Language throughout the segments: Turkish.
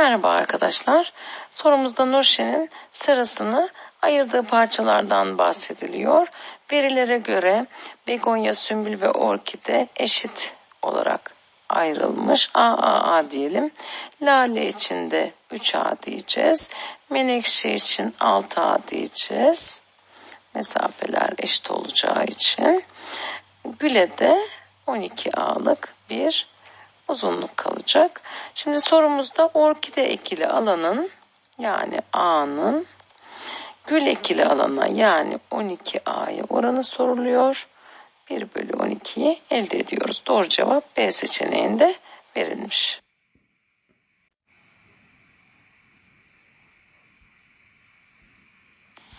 Merhaba arkadaşlar. Sorumuzda Nurşen'in sırasını ayırdığı parçalardan bahsediliyor. Verilere göre begonya, sümbül ve orkide eşit olarak ayrılmış. A, A, A diyelim. Lale için de 3A diyeceğiz. Menekşe için 6A diyeceğiz. Mesafeler eşit olacağı için. Güle de 12A'lık bir uzunluk kalacak. Şimdi sorumuzda orkide ekili alanın yani A'nın gül ekili alana yani 12A'ya oranı soruluyor. 1 bölü 12'yi elde ediyoruz. Doğru cevap B seçeneğinde verilmiş.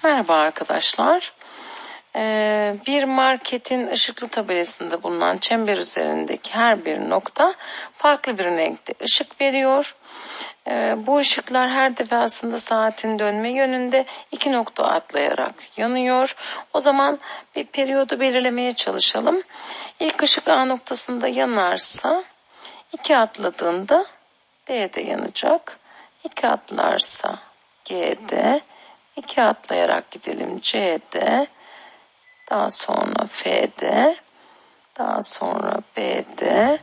Merhaba arkadaşlar. Ee, bir marketin ışıklı tabelasında bulunan çember üzerindeki her bir nokta farklı bir renkte ışık veriyor. Ee, bu ışıklar her defasında saatin dönme yönünde iki nokta atlayarak yanıyor. O zaman bir periyodu belirlemeye çalışalım. İlk ışık A noktasında yanarsa iki atladığında D'de yanacak. İki atlarsa G'de, iki atlayarak gidelim C'de, daha sonra F'de, daha sonra B'de,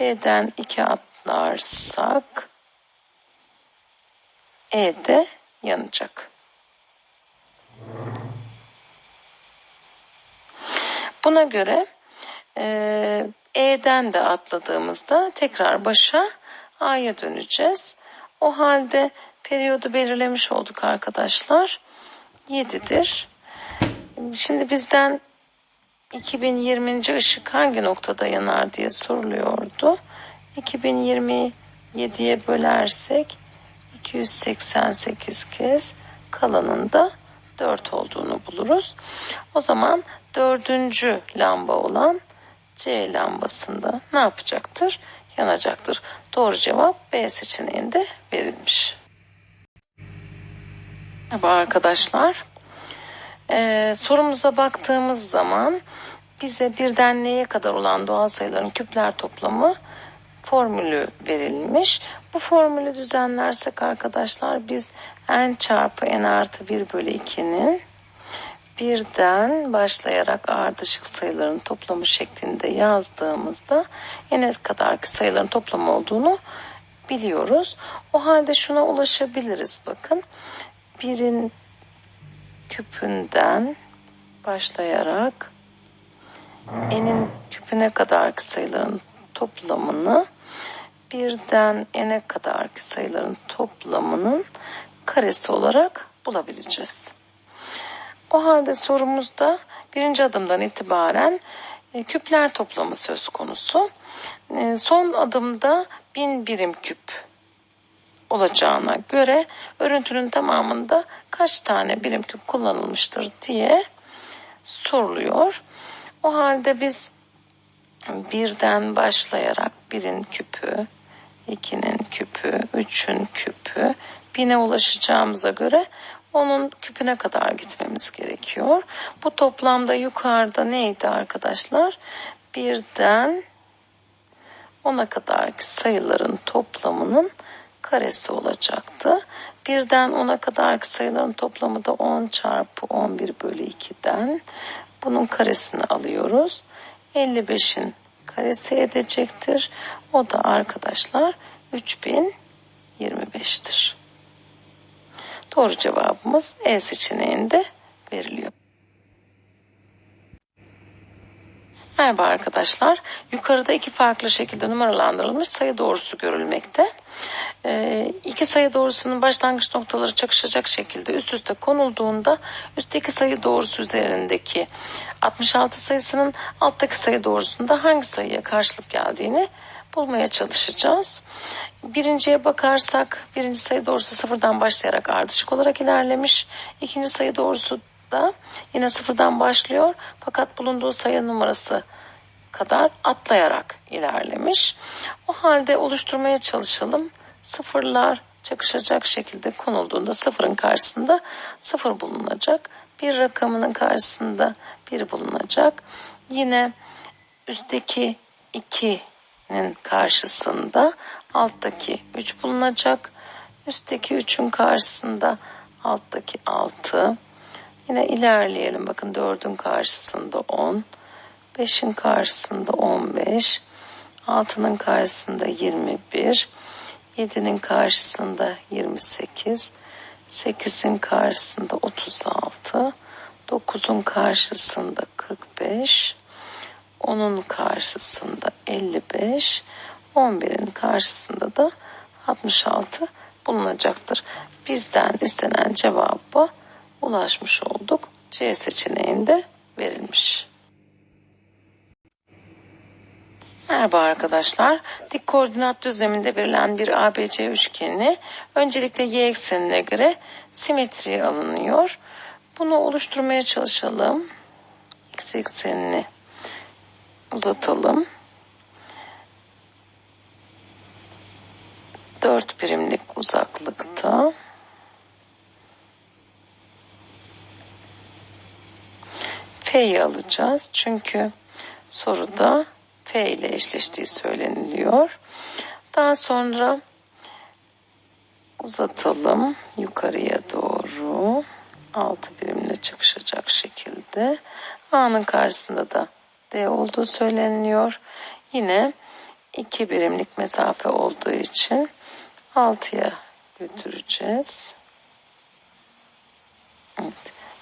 B'den iki atlarsak E'de yanacak. Buna göre e, E'den de atladığımızda tekrar başa A'ya döneceğiz. O halde periyodu belirlemiş olduk arkadaşlar. 7'dir. Şimdi bizden 2020. ışık hangi noktada yanar diye soruluyordu. 2027'ye bölersek 288 kez kalanında 4 olduğunu buluruz. O zaman dördüncü lamba olan C lambasında ne yapacaktır? Yanacaktır. Doğru cevap B seçeneğinde verilmiş. Merhaba arkadaşlar. Ee, sorumuza baktığımız zaman bize birden neye kadar olan doğal sayıların küpler toplamı formülü verilmiş. Bu formülü düzenlersek arkadaşlar biz n çarpı n artı 1 bölü 2'nin birden başlayarak ardışık sayıların toplamı şeklinde yazdığımızda n'e kadarki sayıların toplamı olduğunu biliyoruz. O halde şuna ulaşabiliriz bakın. Birin küpünden başlayarak n'in küpüne kadarki sayıların toplamını birden n'e kadarki sayıların toplamının karesi olarak bulabileceğiz. O halde sorumuzda birinci adımdan itibaren e, küpler toplamı söz konusu. E, son adımda bin birim küp olacağına göre örüntünün tamamında kaç tane birim küp kullanılmıştır diye soruluyor. O halde biz birden başlayarak birin küpü, ikinin küpü, üçün küpü, bine ulaşacağımıza göre onun küpüne kadar gitmemiz gerekiyor. Bu toplamda yukarıda neydi arkadaşlar? Birden ona kadarki sayıların toplamının karesi olacaktı. Birden ona kadarki sayıların toplamı da 10 çarpı 11 bölü 2'den. Bunun karesini alıyoruz. 55'in karesi edecektir. O da arkadaşlar 3025'tir. Doğru cevabımız E seçeneğinde veriliyor. Merhaba arkadaşlar. Yukarıda iki farklı şekilde numaralandırılmış sayı doğrusu görülmekte. Ee, iki sayı doğrusunun başlangıç noktaları çakışacak şekilde üst üste konulduğunda üstteki sayı doğrusu üzerindeki 66 sayısının alttaki sayı doğrusunda hangi sayıya karşılık geldiğini bulmaya çalışacağız. Birinciye bakarsak birinci sayı doğrusu sıfırdan başlayarak ardışık olarak ilerlemiş. İkinci sayı doğrusu da yine sıfırdan başlıyor fakat bulunduğu sayı numarası kadar atlayarak ilerlemiş. O halde oluşturmaya çalışalım. Sıfırlar çakışacak şekilde konulduğunda sıfırın karşısında sıfır bulunacak. Bir rakamının karşısında bir bulunacak. Yine üstteki 2'nin karşısında alttaki 3 bulunacak. Üstteki 3'ün karşısında alttaki 6. Yine ilerleyelim. Bakın 4'ün karşısında 10. 5'in karşısında 15. 6'nın karşısında 21. 7'nin karşısında 28. 8'in karşısında 36. 9'un karşısında 45. 10'un karşısında 55. 11'in karşısında da 66 bulunacaktır. Bizden istenen cevaba ulaşmış olduk. C seçeneğinde verilmiş. Merhaba arkadaşlar. Dik koordinat düzleminde verilen bir ABC üçgeni öncelikle y eksenine göre simetri alınıyor. Bunu oluşturmaya çalışalım. X eksenini uzatalım. 4 birimlik uzaklıkta F'yi alacağız. Çünkü soruda F ile eşleştiği söyleniliyor. Daha sonra uzatalım yukarıya doğru. 6 birimle çıkışacak şekilde. A'nın karşısında da D olduğu söyleniliyor. Yine 2 birimlik mesafe olduğu için 6'ya götüreceğiz. Evet.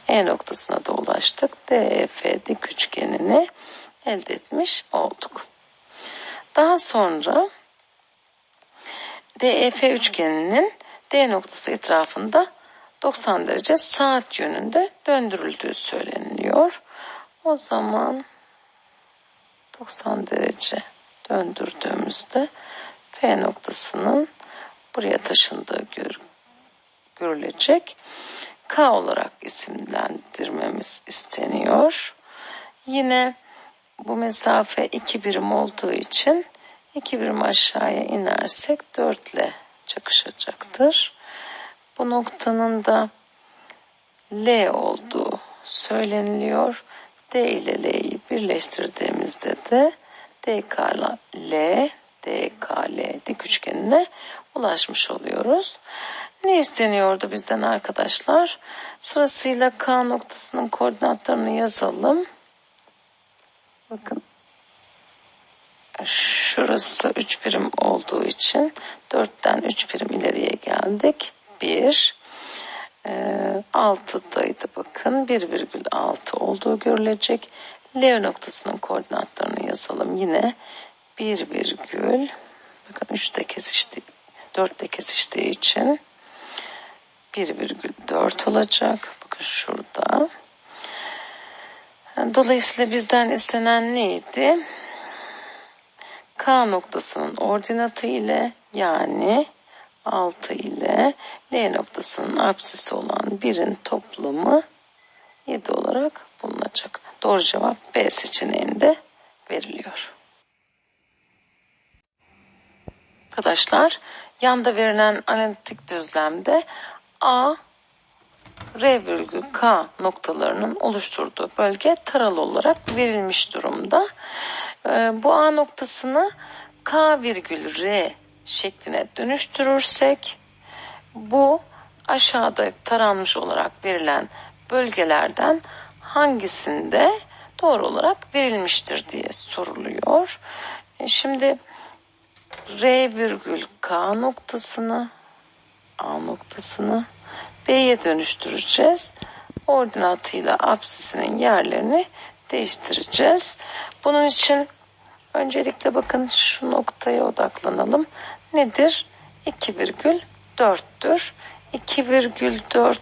E noktasına da ulaştık. DEF dik üçgenini elde etmiş olduk. Daha sonra DEF üçgeninin D noktası etrafında 90 derece saat yönünde döndürüldüğü söyleniliyor. O zaman 90 derece döndürdüğümüzde F noktasının buraya taşındığı gör, görülecek. K olarak isimlendirmemiz isteniyor. Yine bu mesafe 2 birim olduğu için 2 birim aşağıya inersek 4 ile çakışacaktır. Bu noktanın da L olduğu söyleniliyor. D ile L'yi birleştirdiğimizde de DKL, DKL dik üçgenine ulaşmış oluyoruz. Ne isteniyordu bizden arkadaşlar? Sırasıyla K noktasının koordinatlarını yazalım. Bakın şurası 3 birim olduğu için 4'ten 3 birim ileriye geldik. 1 e, 6'daydı bakın 1,6 olduğu görülecek. L noktasının koordinatlarını yazalım. Yine 1 virgül bakın 3'te kesişti 4'te kesiştiği için 1,4 olacak. Bakın şurada. Dolayısıyla bizden istenen neydi? K noktasının ordinatı ile yani 6 ile L noktasının apsisi olan 1'in toplamı 7 olarak bulunacak. Doğru cevap B seçeneğinde veriliyor. Arkadaşlar yanda verilen analitik düzlemde A R virgül K noktalarının oluşturduğu bölge taralı olarak verilmiş durumda. Ee, bu A noktasını K virgül R şekline dönüştürürsek bu aşağıda taranmış olarak verilen bölgelerden hangisinde doğru olarak verilmiştir diye soruluyor. E, şimdi R virgül K noktasını A noktasını B'ye dönüştüreceğiz. Ordinatıyla apsisinin yerlerini değiştireceğiz. Bunun için öncelikle bakın şu noktaya odaklanalım. Nedir? 2,4'tür. 2,4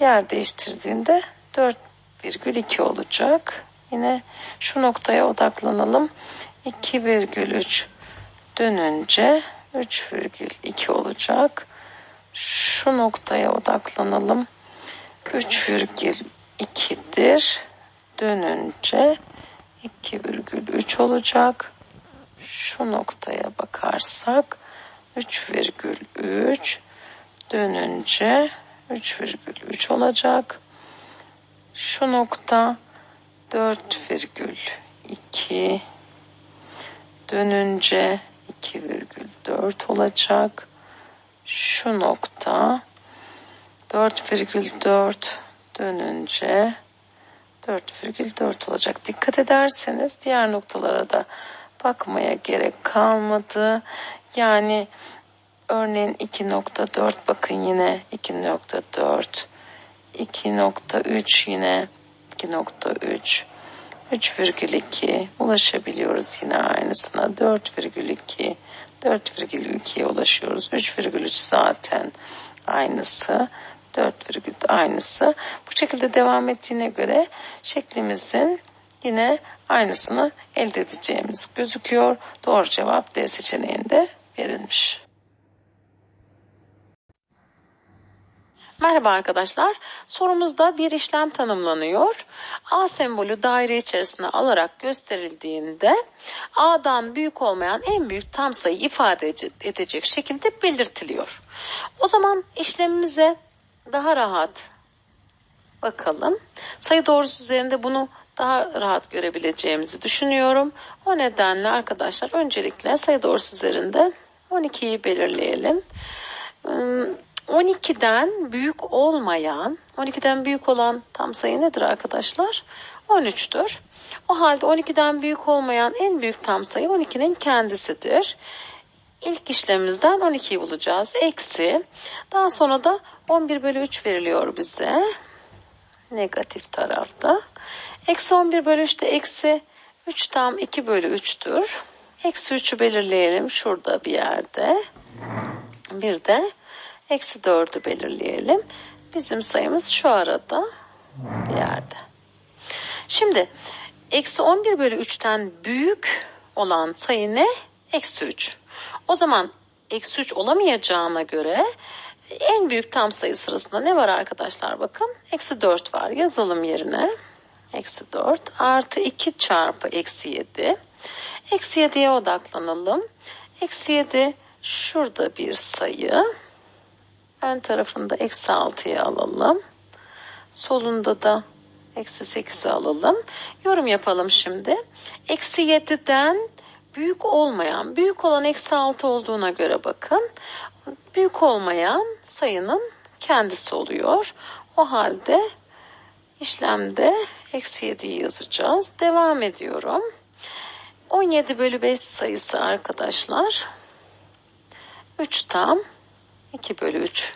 yer değiştirdiğinde 4,2 olacak. Yine şu noktaya odaklanalım. 2,3 dönünce 3,2 olacak. Şu noktaya odaklanalım. 3,2'dir. Dönünce 2,3 olacak. Şu noktaya bakarsak 3,3 dönünce 3,3 olacak. Şu nokta 4,2 dönünce 2,4 olacak. Şu nokta 4,4 dönünce 4,4 olacak. Dikkat ederseniz diğer noktalara da bakmaya gerek kalmadı. Yani örneğin 2.4 bakın yine 2.4 2.3 yine 2.3 3,2 ulaşabiliyoruz yine aynısına 4,2 4,2'ye ulaşıyoruz. 3,3 zaten aynısı. 4 virgül aynısı. Bu şekilde devam ettiğine göre şeklimizin yine aynısını elde edeceğimiz gözüküyor. Doğru cevap D seçeneğinde verilmiş. Merhaba arkadaşlar. Sorumuzda bir işlem tanımlanıyor. A sembolü daire içerisine alarak gösterildiğinde A'dan büyük olmayan en büyük tam sayı ifade edecek şekilde belirtiliyor. O zaman işlemimize daha rahat bakalım. Sayı doğrusu üzerinde bunu daha rahat görebileceğimizi düşünüyorum. O nedenle arkadaşlar öncelikle sayı doğrusu üzerinde 12'yi belirleyelim. 12'den büyük olmayan, 12'den büyük olan tam sayı nedir arkadaşlar? 13'tür. O halde 12'den büyük olmayan en büyük tam sayı 12'nin kendisidir. İlk işlemimizden 12'yi bulacağız. Eksi. Daha sonra da 11 bölü 3 veriliyor bize. Negatif tarafta. Eksi 11 bölü 3 de eksi 3 tam 2 bölü 3'tür. Eksi 3'ü belirleyelim şurada bir yerde. Bir de Eksi 4'ü belirleyelim. Bizim sayımız şu arada bir yerde. Şimdi eksi 11 bölü 3'ten büyük olan sayı ne? Eksi 3. O zaman eksi 3 olamayacağına göre en büyük tam sayı sırasında ne var arkadaşlar bakın. Eksi 4 var yazalım yerine. Eksi 4 artı 2 çarpı eksi 7. Eksi 7'ye odaklanalım. Eksi 7 şurada bir sayı. Ön tarafında eksi 6'yı alalım. Solunda da eksi 8'i alalım. Yorum yapalım şimdi. Eksi 7'den büyük olmayan, büyük olan eksi 6 olduğuna göre bakın. Büyük olmayan sayının kendisi oluyor. O halde işlemde eksi 7'yi yazacağız. Devam ediyorum. 17 bölü 5 sayısı arkadaşlar. 3 tam 2 bölü 3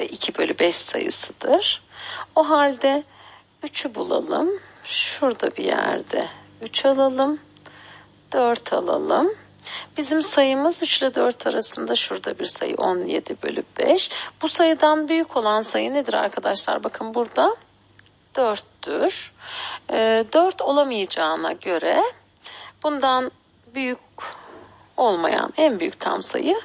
ve 2 bölü 5 sayısıdır. O halde 3'ü bulalım. Şurada bir yerde 3 alalım. 4 alalım. Bizim sayımız 3 ile 4 arasında şurada bir sayı 17 bölü 5. Bu sayıdan büyük olan sayı nedir arkadaşlar? Bakın burada 4'tür. E, 4 olamayacağına göre bundan büyük olmayan en büyük tam sayı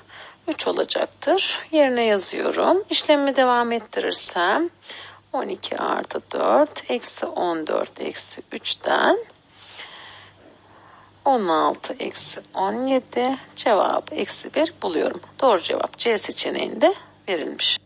3 olacaktır. Yerine yazıyorum. İşlemi devam ettirirsem 12 artı 4 eksi 14 eksi 3'ten 16 eksi 17 cevabı eksi 1 buluyorum. Doğru cevap C seçeneğinde verilmiş.